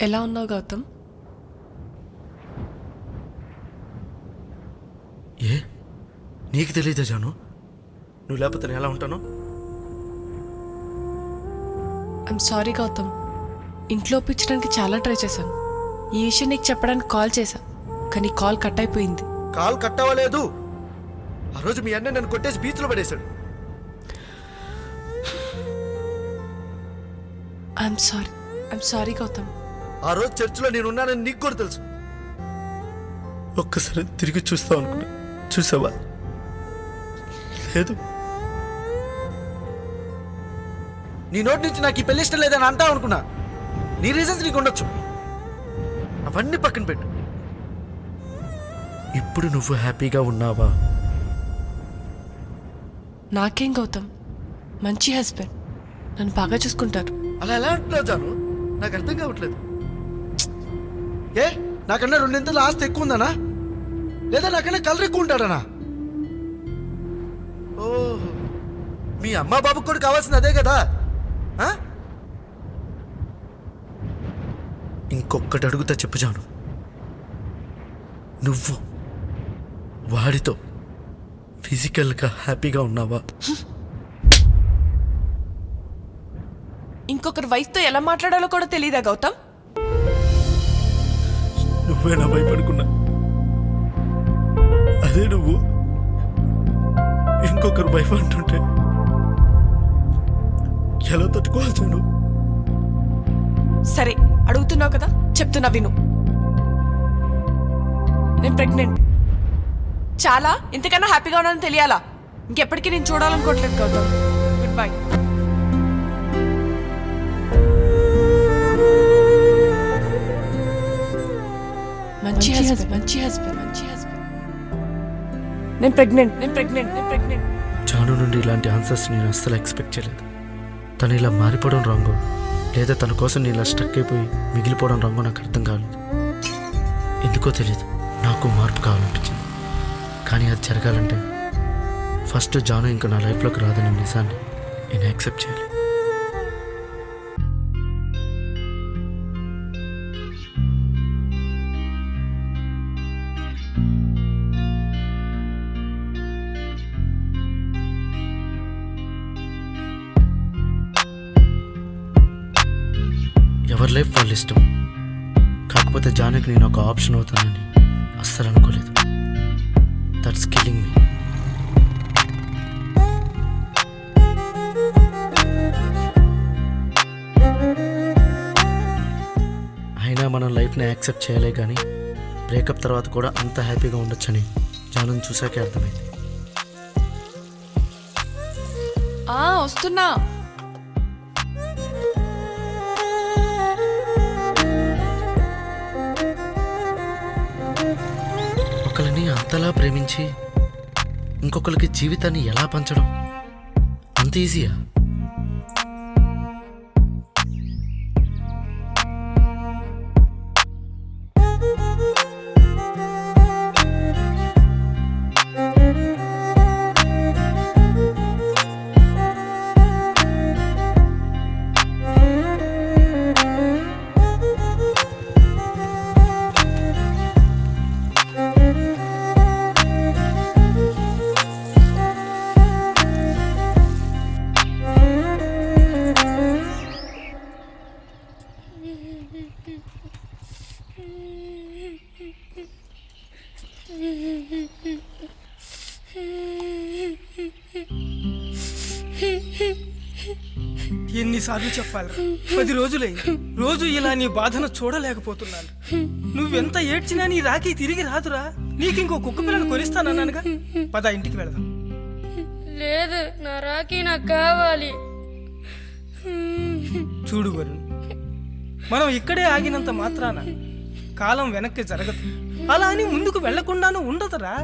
ఎలా ఉన్నావు గౌతమ్? ఏ? నీకు తెలియదా జాను? నువ్వు లేకపోతే నేను ఎలా ఉంటాను? I'm sorry Gautam. ఇంట్లో ఒప్పించడానికి చాలా ట్రై చేశాను. ఈ విషయం నీకు చెప్పడానికి కాల్ చేశా. కానీ కాల్ కట్ అయిపోయింది. కాల్ కట్ అవ్వలేదు. ఆ రోజు మీ అన్న నన్ను కొట్టేసి బీచ్లో పడేశాడు. I'm sorry I'm sorry Gautam. ఆ రోజు చర్చిలో నేను ఉన్నానని నీకు కూడా తెలుసు. ఒక్కసారి తిరిగి చూస్తావు అనుకున్నా. చూసావా? లేదు. నీ నోటి నుంచి నాకు ఈ పెళ్ళి ఇష్టం లేదని అంటావు అనుకున్నా. నీ రీజన్స్ నీకు ఉండొచ్చు. అవన్నీ పక్కన పెట్టు. ఇప్పుడు నువ్వు హ్యాపీగా ఉన్నావా? నాకేం గౌతమ్? మంచి హస్బెండ్ నన్ను బాగా చూసుకుంటారు. అలా ఎలా అంటున్నావు జాను? నాకు అర్థం కావట్లేదు. ఏ? నాకన్నా రెండింతలు ఆస్తి ఎక్కువ ఉందనా లేదా నాకన్నా కలర్ ఎక్కువ ఉంటాడనా ఓహో మీ అమ్మా బాబుకు కూడా కావాల్సింది అదే కదా? ఆ? ఇంకొక్కటి అడుగుతా చెప్పుజాను నువ్వు వాడితో ఫిజికల్గా హ్యాపీగా ఉన్నావా? ఇంకొకరి వైఫ్తో ఎలా మాట్లాడాలో కూడా తెలియదా గౌతమ్? నువ్వే నా భయపడుకున్నా అదే నువ్వు. ఇంకొకరు భయపడుతుంటే ఎలా తట్టుకోవాలి నువ్వు సరే అడుగుతున్నావు కదా? చెప్తున్నా విను. నేను ప్రెగ్నెంట్ చాలా ఇంతకన్నా హ్యాపీగా ఉన్నానని తెలియాలా? ఇంకెప్పటికీ నేను చూడాలనుకోవట్లేదు గౌతమ్. గుడ్ బై హస్బెండ్ మంచి హస్బెండ్ మంచి హస్బెండ్ నేను ప్రెగ్నెంట్ నేను ప్రెగ్నెంట్ నేను ప్రెగ్నెంట్ జాను నుండి ఇలాంటి ఆన్సర్స్ నేను అస్సలు ఎక్స్పెక్ట్ చేయలేదు. తను ఇలా మారిపోవడం రాంగో లేదా తన కోసం నేను ఇలా స్టక్ అయిపోయి మిగిలిపోవడం రాంగో నాకు అర్థం కాలేదు. ఎందుకో తెలియదు నాకు మార్పు కావాలనిపించింది. కానీ అది జరగాలంటే ఫస్ట్ జాను ఇంకా నా లైఫ్లోకి రాదనే నిజాన్ని నేను యాక్సెప్ట్ చేయాలి. ఎవరి లైఫ్ వాళ్ళ ఇష్టం. కాకపోతే జానకి నేను ఒక ఆప్షన్ అవుతానని అస్సలు అనుకోలేదు. దట్స్ కిల్లింగ్ మీ అయినా మనం లైఫ్ని యాక్సెప్ట్ చేయలే కానీ బ్రేకప్ తర్వాత కూడా అంత హ్యాపీగా ఉండొచ్చని జానం చూసాకే అర్థమైంది. వస్తున్నా. ఒకరిని ప్రేమించి ఇంకొకరికి జీవితాన్ని ఎలా పంచడం అంత ఈజీయా ఎన్నిసార్లు చెప్పాలి పది రోజులైంది. రోజు ఇలా నీ బాధను చూడలేకపోతున్నాను. నువ్వెంత ఏడ్చినా నీ రాఖీ తిరిగి రాదురా. నీకు ఇంకో కుక్క పిల్లను కొనిస్తానన్నానుగా. పద ఇంటికి వెళదాం. లేదు నా రాఖీ నాకు కావాలి. చూడు వరుణ్ మనం ఇక్కడే ఆగినంత మాత్రాన కాలం వెనక్కి జరగదు. అలా అని ముందుకు వెళ్ళకుండానూ ఉండదురా.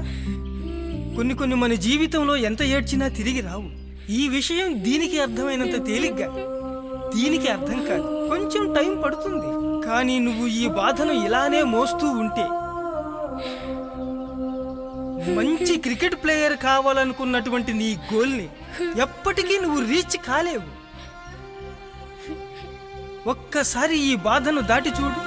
కొన్ని కొన్ని మన జీవితంలో ఎంత ఏడ్చినా తిరిగి రావు. ఈ విషయం దీనికి అర్థమైనంత తేలిగ్గా దీనికి అర్థం కాదు. కొంచెం టైం పడుతుంది. కానీ నువ్వు ఈ బాధను ఇలానే మోస్తూ ఉంటే మంచి క్రికెట్ ప్లేయర్ కావాలనుకున్నటువంటి నీ గోల్ని ఎప్పటికీ నువ్వు రీచ్ కాలేవు. ఒక్కసారి ఈ బాధను దాటి చూడు.